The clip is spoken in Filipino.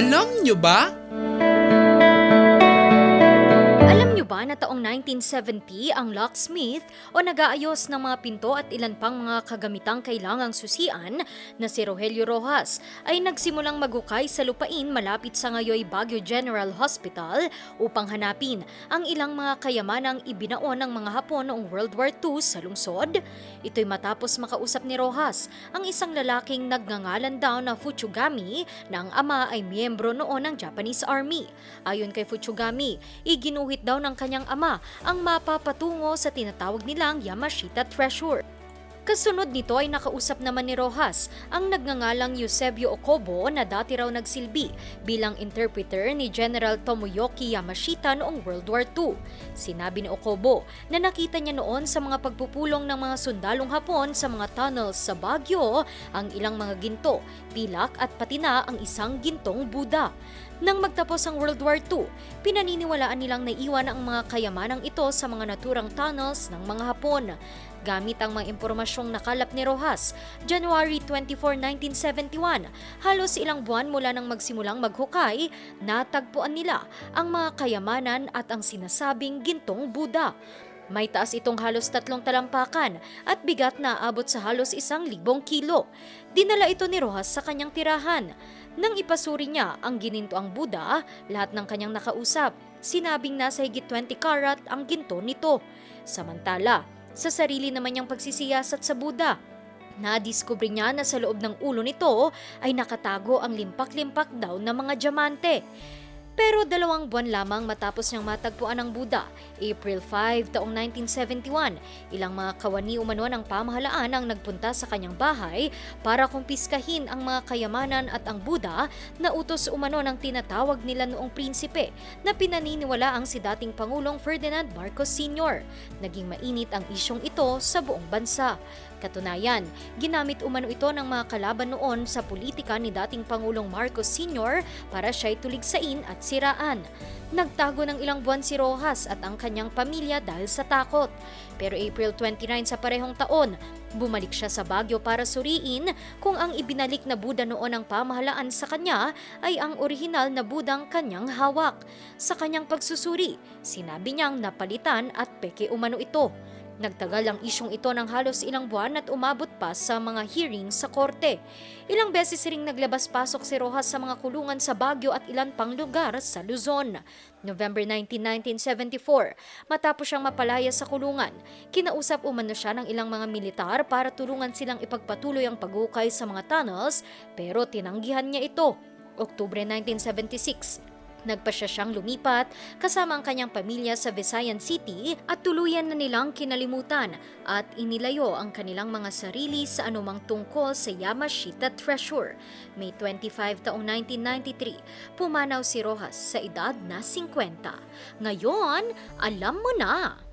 Alam nyo ba? Alam nyo ba na taong 1970 ang locksmith o nag-aayos ng mga pinto at ilan pang mga kagamitang kailangang susian na si Rogelio Rojas ay nagsimulang magukay sa lupain malapit sa ngayoy Baguio General Hospital upang hanapin ang ilang mga kayamanang ibinaon ng mga Hapon noong World War II sa lungsod? Ito'y matapos makausap ni Rojas ang isang lalaking nagngangalan daw na Fuchigami na ang ama ay miyembro noon ng Japanese Army. Ayon kay Fuchigami, iginuhit daw ng kanyang ama ang mapapatungo sa tinatawag nilang Yamashita Treasure. Kasunod nito ay nakausap naman ni Rojas ang nagngangalang Eusebio Okobo na dati raw nagsilbi bilang interpreter ni General Tomoyoki Yamashita noong World War II. Sinabi ni Okobo na nakita niya noon sa mga pagpupulong ng mga sundalong Hapon sa mga tunnels sa Baguio ang ilang mga ginto, pilak at pati na ang isang gintong Buddha. Nang magtapos ang World War II, pinaniniwalaan nilang naiwan ang mga kayamanang ito sa mga naturang tunnels ng mga Hapon. Gamit ang mga impormasyong nakalap ni Rojas, January 24, 1971, halos ilang buwan mula nang magsimulang maghukay, natagpuan nila ang mga kayamanan at ang sinasabing gintong Buddha. May taas itong halos tatlong talampakan at bigat na abot sa halos isang libong kilo. Dinala ito ni Rojas sa kanyang tirahan. Nang ipasuri niya ang gininto ang Buddha, lahat ng kanyang nakausap, sinabing nasa higit 20 karat ang ginto nito. Samantala, sa sarili naman niyang pagsisiyasat sa Buddha, nadiskubre niya na sa loob ng ulo nito ay nakatago ang limpak-limpak daw na mga diamante. Pero dalawang buwan lamang matapos niyang matagpuan ang Buddha, April 5 taong 1971, ilang mga kawani umano ng pamahalaan ang nagpunta sa kanyang bahay para kumpiskahin ang mga kayamanan at ang Buddha na utos umano ng tinatawag nila noong prinsipe na pinaniniwala ang si dating Pangulong Ferdinand Marcos Sr. Naging mainit ang isyong ito sa buong bansa. Katunayan, ginamit umano ito ng mga kalaban noon sa politika ni dating Pangulong Marcos Sr. para siya'y tuligsain at siraan. Nagtago ng ilang buwan si Rojas at ang kanyang pamilya dahil sa takot. Pero April 29 sa parehong taon, bumalik siya sa Baguio para suriin kung ang ibinalik na Buddha noon ng pamahalaan sa kanya ay ang orihinal na Budang kanyang hawak. Sa kanyang pagsusuri, sinabi niyang napalitan at peke umano ito. Nagtagal ang isyong ito ng halos ilang buwan at umabot pa sa mga hearing sa korte. Ilang beses ring naglabas-pasok si Rojas sa mga kulungan sa Baguio at ilan pang lugar sa Luzon. November 19, 1974, matapos siyang mapalaya sa kulungan, kinausap umano siya ng ilang mga militar para tulungan silang ipagpatuloy ang paghukay sa mga tunnels pero tinanggihan niya ito. Oktubre 1976, Nagpa siya siyang lumipat kasama ang kanyang pamilya sa Visayan City at tuluyan na nilang kinalimutan at inilayo ang kanilang mga sarili sa anumang tungkol sa Yamashita Treasure. May 25 taong 1993, pumanaw si Rojas sa edad na 50. Ngayon, alam mo na!